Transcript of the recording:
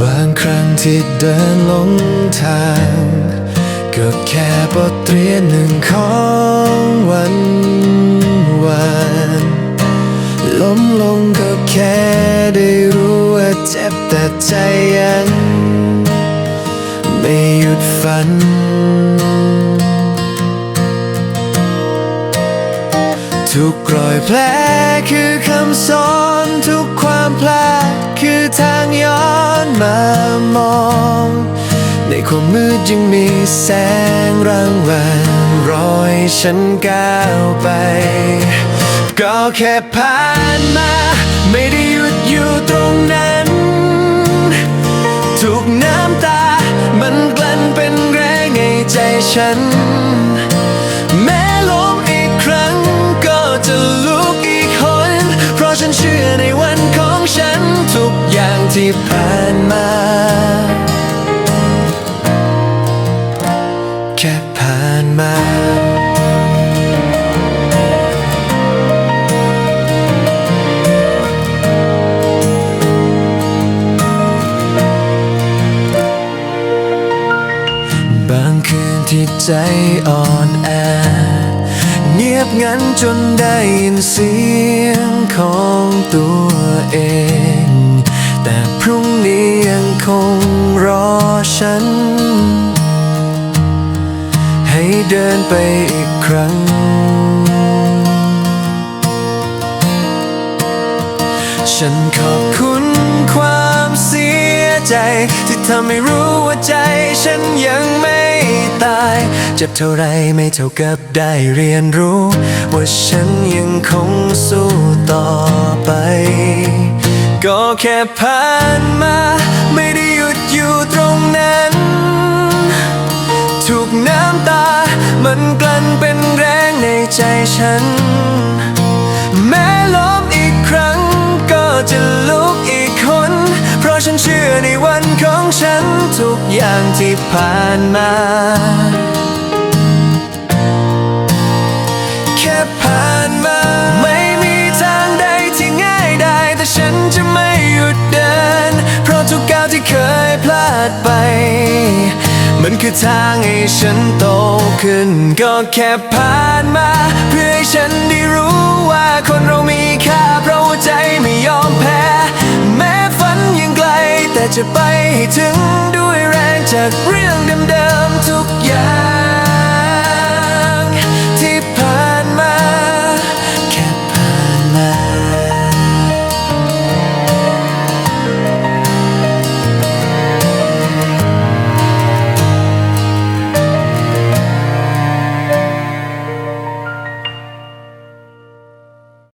บางครั้งที่เดินหลงทางก็แค่บทเรียนหนึ่งของวันวานล้มลงก็แค่ได้รู้ว่าเจ็บแต่ใจยังไม่หยุดฝัน ทุกรอยแผลคือคำสอนทุกความพลาด คือทางย้อนมามอง ในความมืดยังมีแสงรางวัลรอยฉันก้าวไป ก็แค่ผ่านมา ไม่ได้หยุดอยู่ตรงนั้น ทุกน้ำตามันกลั่นเป็นแรงในใจฉัน ที่ผ่านมา แค่ผ่านมาบางคืนที่ใจอ่อนแอ เงียบงันจนได้ยินเสียงของตัวเอง งรอฉัน ให้เดินไปอีกครั้ง ฉันขอบคุณความเสียใจ ที่ทำให้รู้ว่าใจฉันยังไม่ตาย เจ็บเท่าไรไม่เท่ากับได้เรียนรู้ ว่าฉันยังคงสู้ต่อไป ก็แค่ผ่านมาไม่ มันกลั่นเป็นแรงในใจฉัน แม้ล้มอีกครั้งก็จะลุกอีกคน เพราะฉันเชื่อในวันของฉันทุกอย่างที่ผ่านมา แค่ผ่านมา ไม่มีทางใดที่ง่ายได้ แต่ฉันจะไม่หยุดเดิน เพราะทุกก้าวที่เคยพลาดไป มันคือทางให้ฉันโตขึ้น ก็แค่ผ่านมา เพื่อให้ฉันได้รู้ว่าคนเรามีค่าเพราะใจไม่ยอมแพ้ แม้ฝันยังไกล แต่จะไปให้ถึงด้วยแรงจากเรื่องเดิมๆทุกอย่าง